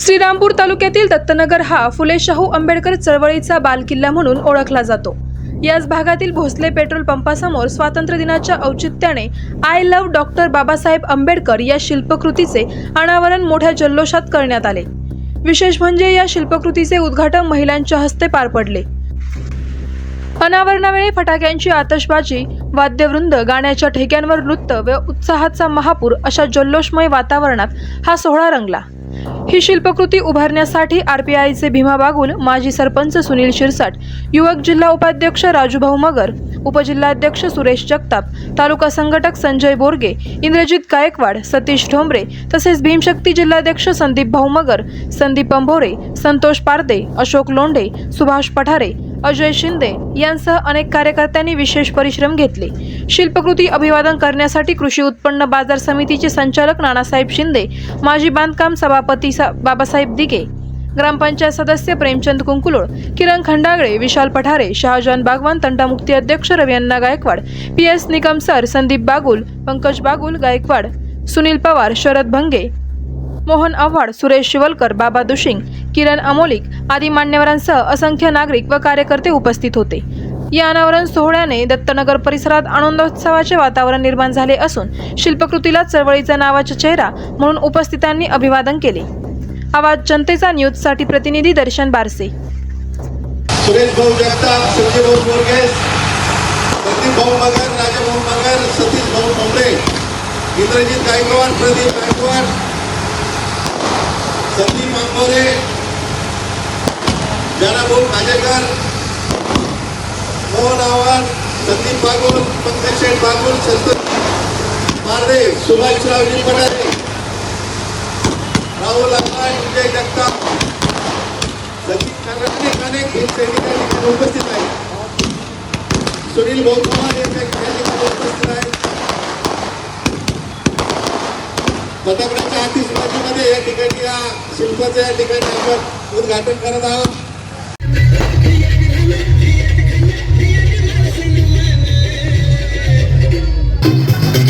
श्रीरामपूर तालुक्यातील दत्तनगर हा फुले शाहू आंबेडकर चळवळीचा बालकिल्ला म्हणून ओळखला जातो. याच भागातील भोसले पेट्रोल पंपासमोर स्वातंत्र्य दिनाच्या औचित्याने I love doctor Babasaheb Ambedkar या शिल्पकृतीचे अनावरण मोठ्या जल्लोषात करण्यात आले. विशेष म्हणजे या शिल्पकृतीचे उद्घाटन महिलांच्या हस्ते पार पडले. अनावरणावेळी फटाक्यांची आतषबाजी वाद्यवृंद गाण्याच्या ठेक्यांवर नृत्य व उत्साहाचा महापूर अशा जल्लोषमय वातावरणात हा सोहळा रंगला. ही शिल्पकृती उभारण्यासाठी आरपीआयचे भीमा बागुल माजी सरपंच सुनील शिरसाट युवक जिल्हा उपाध्यक्ष राजूभाऊ मगर उपजिल्हाध्यक्ष सुरेश जगताप तालुका संघटक संजय बोरगे इंद्रजित गायकवाड सतीश ठोंबरे तसेच भीमशक्ती जिल्हाध्यक्ष संदीप भाऊ मगर संदीप अंभोरे संतोष पारदे अशोक लोंढे सुभाष पठारे अजय शिंदे यांसह अनेक कार्यकर्त्यांनी विशेष परिश्रम घेतले. शिल्पकृती अभिवादन करण्यासाठी कृषी उत्पन्न बाजार समितीचे संचालक नानासाहेब शिंदे माजी बांधकाम सभापती सा- बाबासाहेब दिगे ग्रामपंचायत सदस्य प्रेमचंद कुंकुलोळ किरण खंडागळे विशाल पठारे शहाजान बागवान तंटामुक्ती अध्यक्ष Ravianna Gaikwad P S Nikam sir Sandeep Bagul Pankaj Bagul Gaikwad Sunil Pawar Sharad Bhange Mohan Awhad Suresh Shivalkar Baba Dushing Kiran Amolik आदी मान्यवरांसह असंख्य नागरिक व कार्यकर्ते उपस्थित होते. या अनावरण सोहळ्याने दत्तनगर परिसरात आनंदोत्सवाचे वातावरण निर्माण झाले असून शिल्पकृतीला चळवळीचा नावाचा चेहरा म्हणून उपस्थितांनी अभिवादन केले. आवाज जनतेचा न्यूजसाठी प्रतिनिधी दर्शन बारसे. सुरेश भाऊ जगताप संजय भाऊ बोरगेस भाऊ मगर राजा भाऊ मगर सतीश भाऊ ठोंबरे इंद्रजित गायकवाड प्रदीप गायकवाड संदीप आंबोरे भाऊ काजेकर मोहन आव्हाड संदीप बागुल पंकजशेठ बागुल संतोष सुभाषराव सुभाषरावजी पटारे राहुल आव्हाड विजय जगताप सचिन अनेक अनेक हिंद उपस्थित आहेत सुनील भाऊ पवार हे उपस्थित आहेत फटाकड्याच्या आतिषबाजीमध्ये या ठिकाणी या शिल्पाचं या ठिकाणी आपण उद्घाटन करत आहोत.